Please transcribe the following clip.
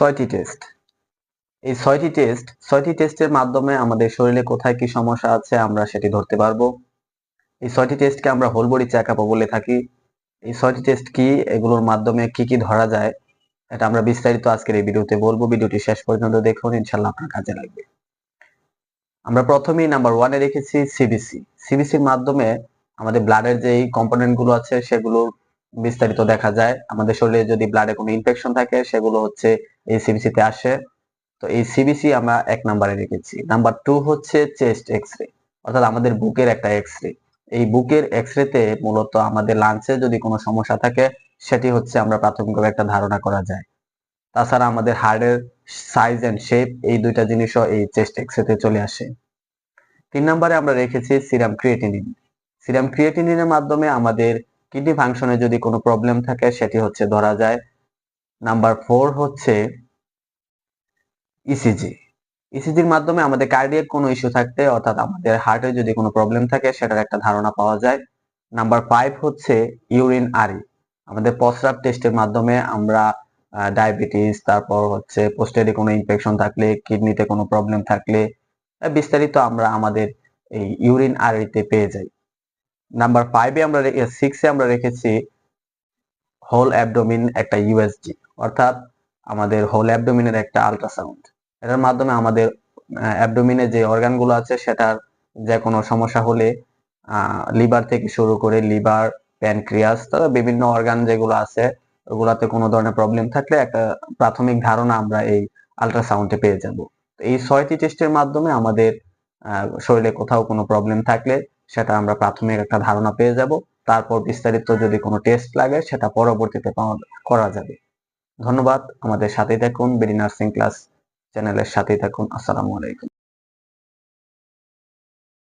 ছয়টি টেস্ট এই ছয়টি টেস্ট ছয়টি টেস্টের মাধ্যমে আমাদের শরীরে কোথায় কি সমস্যা আছে আমরা সেটি ধরতে পারব। এই ছয়টি টেস্টকে আমরা হোল বডি চেক আপ বলে থাকি। এই ছয়টি টেস্ট কি, এগুলোর মাধ্যমে কি কি ধরা যায়, এটা আমরা বিস্তারিত আজকের এই ভিডিওতে বলব। ভিডিওটি শেষ পর্যন্ত দেখুন ইনশাল্লাহ আপনার কাজে লাগবে। আমরা প্রথমেই নাম্বার ওয়ানে রেখেছি সিবিসি সিবিসির মাধ্যমে আমাদের ব্লাডের যেই কম্পোনেন্টগুলো আছে, সেগুলো বিস্তারিত দেখা যায়। আমাদের শরীরে যদি ব্লাডে কোনো ইনফেকশন থাকে, সেগুলো হচ্ছে এই সিবিসি তে আসে। তো এই সিবিসি আমরা এক নাম্বারে রেখেছি। নাম্বার টু হচ্ছে চেস্ট এক্স রে অর্থাৎ আমাদের বুকের একটা এক্স রে এই বুকের এক্স রেতে মূলত আমাদের লাঞ্চে যদি কোনো সমস্যা থাকে, সেটি হচ্ছে আমরা প্রাথমিকভাবে একটা ধারণা করা যায়। তাছাড়া আমাদের হার্টের সাইজ এন্ড শেপ এই দুইটা জিনিসও এই চেস্ট এক্স রেতে চলে আসে। তিন নম্বরে আমরা রেখেছি সিরাম ক্রিয়েটিনিন সিরাম ক্রিয়েটিনিনের মাধ্যমে আমাদের কিডনি ফাংশনে যদি কোনো প্রবলেম থাকে, সেটি হচ্ছে ধরা যায় নাম্বার ফোর হচ্ছে ইসিজি ইসিজির মাধ্যমে আমাদের কার্ডিয়াক কোনো ইস্যু থাকতে, অর্থাৎ আমাদের হার্টে যদি কোনো প্রবলেম থাকে, সেটার একটা ধারণা পাওয়া যায়। নাম্বার ফাইভ হচ্ছে ইউরিন আরি আমাদের প্রস্রাব টেস্টের মাধ্যমে আমরা ডায়াবেটিস তারপর হচ্ছে পোস্টেরি কোনো ইনফেকশন থাকলে কিডনিতে কোনো প্রবলেম থাকলে বিস্তারিত আমরা আমাদের এই ইউরিন আরিতে পেয়ে যাই। নাম্বার ফাইভে আমরা সিক্সে আমরা রেখেছি হোল অ্যাবডোমিন একটা ইউএসজি অর্থাৎ আমাদের হোল অ্যাবডোমিনের একটা আল্ট্রাসাউন্ড এটার মাধ্যমে আমাদের অ্যাবডোমিনে যে অর্গানগুলো আছে সেটার যে কোনো সমস্যা হলে লিভার থেকে শুরু করে লিভার প্যানক্রিয়াস তবে বিভিন্ন অর্গান যেগুলো আছে, ওগুলাতে কোনো ধরনের প্রবলেম থাকলে একটা প্রাথমিক ধারণা আমরা এই আল্ট্রাসাউন্ডে পেয়ে যাব। এই ছয়টি টেস্টের মাধ্যমে আমাদের শরীরে কোথাও কোনো প্রবলেম থাকলে সেটা আমরা প্রাথমিক একটা ধারণা পেয়ে যাব। তারপর বিস্তারিত যদি কোনো টেস্ট লাগে, সেটা পরবর্তীতে করা যাবে। ধন্যবাদ। আমাদের সাথেই থাকুন। বেরি নার্সিং ক্লাস চ্যানেলের সাথেই থাকুন। আসসালামু আলাইকুম।